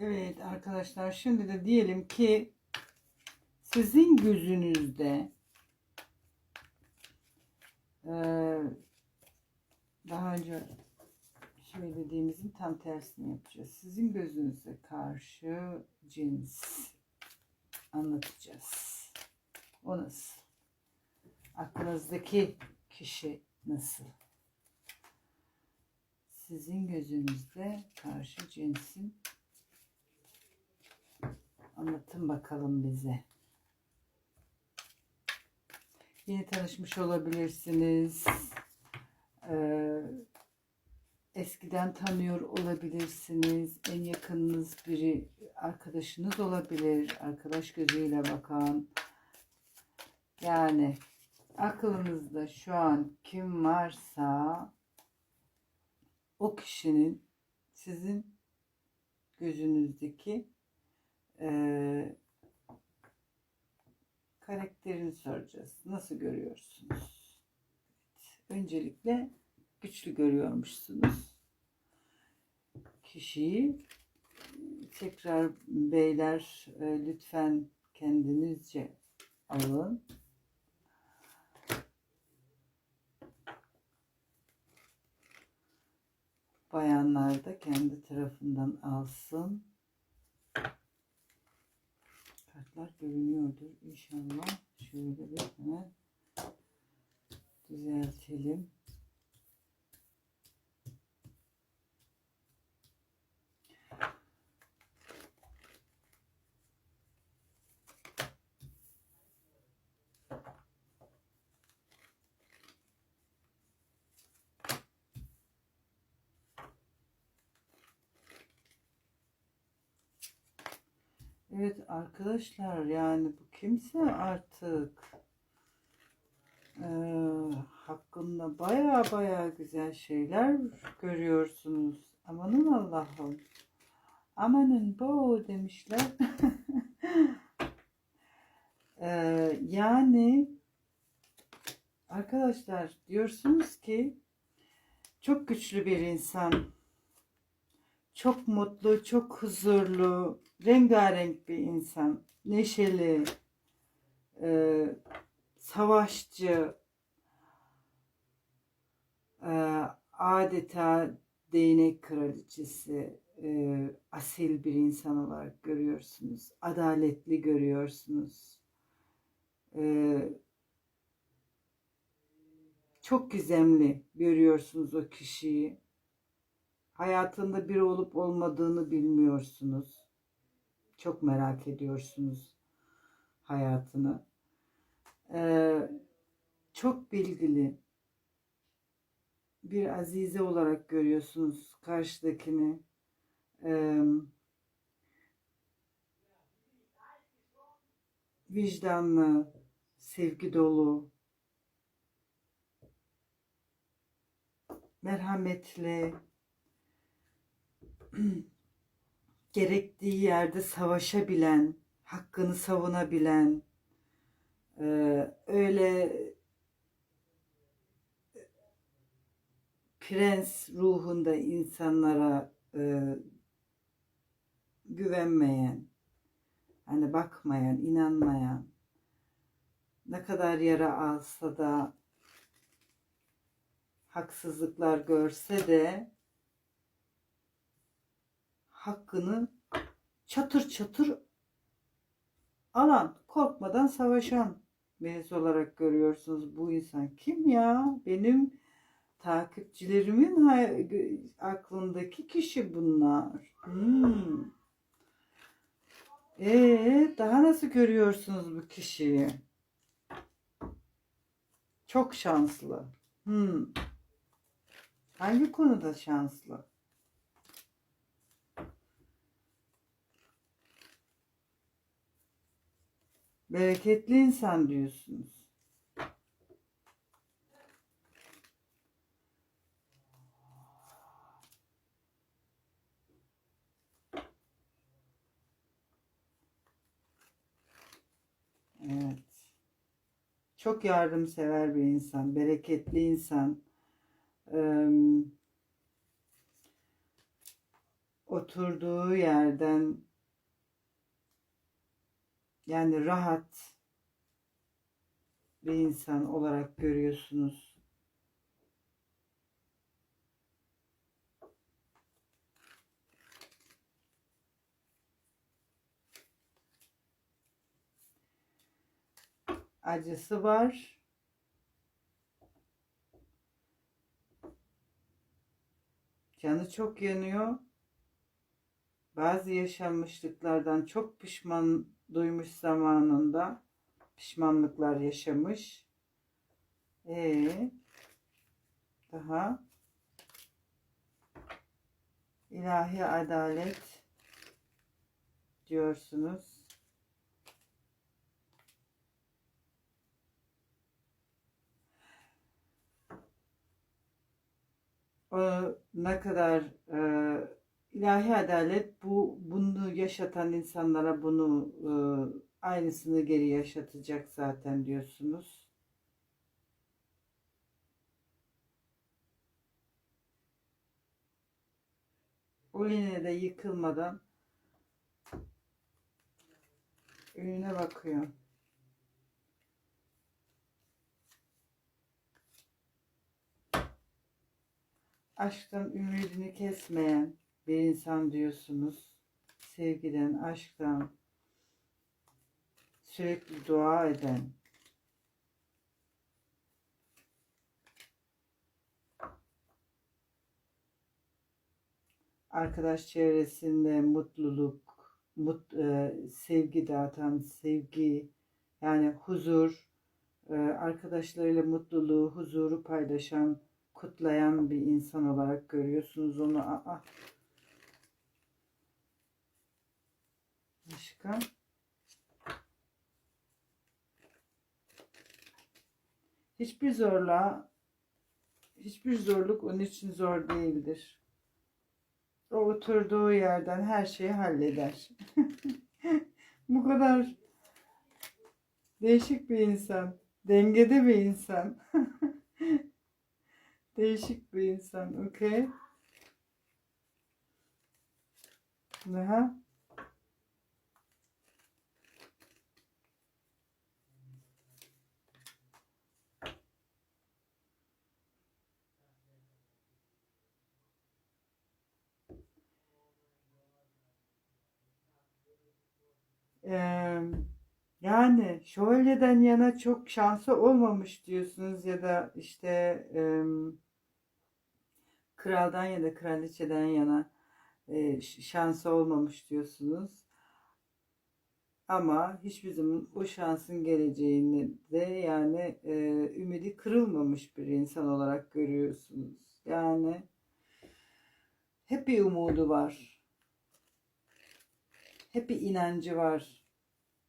Evet arkadaşlar şimdi de diyelim ki sizin gözünüzde eee, daha önce şöyle dediğimizin tam tersini yapacağız. Sizin gözünüzde karşı cins anlatacağız. O nasıl? Aklınızdaki kişi nasıl? Sizin gözünüzde karşı cinsin anlatın bakalım bize. Yeni tanışmış olabilirsiniz. Ee, eskiden tanıyor olabilirsiniz. En yakınınız biri arkadaşınız olabilir. Arkadaş gözüyle bakan. Yani aklınızda şu an kim varsa o kişinin sizin gözünüzdeki eee karakterini soracağız. Nasıl görüyorsunuz? Öncelikle güçlü görüyormuşsunuz. Kişiyi tekrar beyler e, lütfen kendinizce alın. Bayanlar da kendi tarafından alsın. Kartlar görünüyordur Evet arkadaşlar yani bu kimse artık eee, hakkında baya baya güzel şeyler görüyorsunuz. Amanın Allah'ım. Amanın bu demişler. Eee, yani arkadaşlar diyorsunuz ki çok güçlü bir insan. Çok mutlu, çok huzurlu, rengarenk bir insan. Neşeli, e, savaşçı, e, adeta değnek kraliçesi, e, asil bir insan olarak görüyorsunuz. Adaletli görüyorsunuz. E, çok gizemli görüyorsunuz o kişiyi hayatında biri olup olmadığını bilmiyorsunuz. Çok merak ediyorsunuz hayatını. Ee, çok bilgili bir azize olarak görüyorsunuz karşıdakini. Ee, vicdanlı, sevgi dolu, merhametli, gerektiği yerde savaşabilen, hakkını savunabilen, e, öyle prens ruhunda insanlara e, güvenmeyen, hani bakmayan, inanmayan, ne kadar yara alsa da haksızlıklar görse de hakkını çatır çatır alan, korkmadan savaşan birisi olarak görüyorsunuz. Bu insan kim ya? Benim takipçilerimin aklındaki kişi bunlar. Hmm. Ee, daha nasıl görüyorsunuz bu kişiyi? Çok şanslı. Hmm. Hangi konuda şanslı? Bereketli insan diyorsunuz. Evet. Çok yardımsever bir insan, bereketli insan. Eee, oturduğu yerden yani rahat bir insan olarak görüyorsunuz. Acısı var. Canı çok yanıyor. Bazı yaşanmışlıklardan çok pişman duymuş zamanında. Pişmanlıklar yaşamış. Ee, daha ilahi adalet diyorsunuz. O ne kadar e, ilahi adalet bu bunu yaşatan insanlara bunu e, aynısını geri yaşatacak zaten diyorsunuz. O yine de yıkılmadan önüne bakıyor. Aşktan ümidini kesmeyen bir insan diyorsunuz. Sevgiden, aşktan sürekli dua eden arkadaş çevresinde mutluluk, mut, e, sevgi dağıtan, sevgi yani huzur, e, arkadaşlarıyla mutluluğu, huzuru paylaşan, kutlayan bir insan olarak görüyorsunuz onu. Aa. Başka? Hiçbir zorluğa, hiçbir zorluk onun için zor değildir. O oturduğu yerden her şeyi halleder. Bu kadar değişik bir insan. Dengede bir insan. değişik bir insan. Okey. Daha. Eee, yani şövalyeden yana çok şansı olmamış diyorsunuz ya da işte eee, kraldan ya da kraliçeden yana ş- şansı olmamış diyorsunuz. Ama hiçbir zaman o şansın geleceğini de yani eee, ümidi kırılmamış bir insan olarak görüyorsunuz. Yani hep bir umudu var. Hep bir inancı var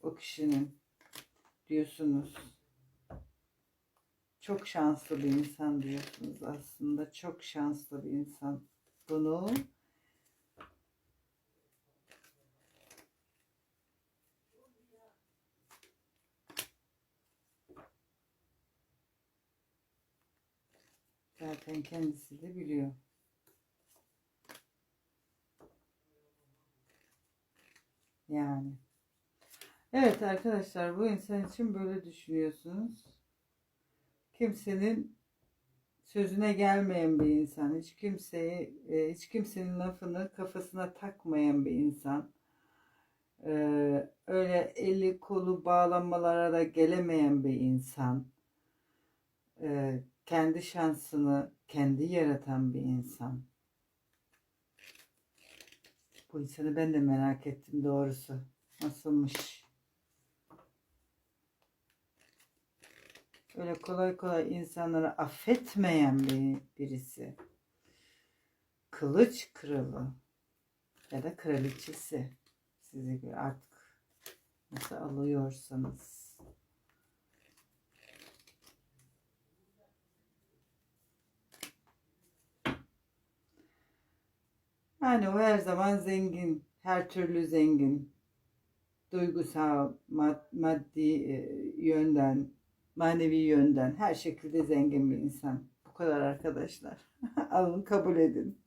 o kişinin diyorsunuz. Çok şanslı bir insan diyorsunuz aslında. Çok şanslı bir insan. Bunu zaten kendisi de biliyor. Yani. Evet arkadaşlar bu insan için böyle düşünüyorsunuz. Kimsenin sözüne gelmeyen bir insan, hiç kimseyi, e, hiç kimsenin lafını kafasına takmayan bir insan. Ee, öyle eli kolu bağlanmalara da gelemeyen bir insan. Ee, kendi şansını kendi yaratan bir insan. Bu insanı ben de merak ettim doğrusu. Nasılmış? Öyle kolay kolay insanları affetmeyen bir birisi. Kılıç kralı ya da kraliçesi. Göre artık nasıl alıyorsanız. Yani o her zaman zengin, her türlü zengin. Duygusal, mad- maddi e, yönden, manevi yönden her şekilde zengin bir insan. Bu kadar arkadaşlar. Alın kabul edin.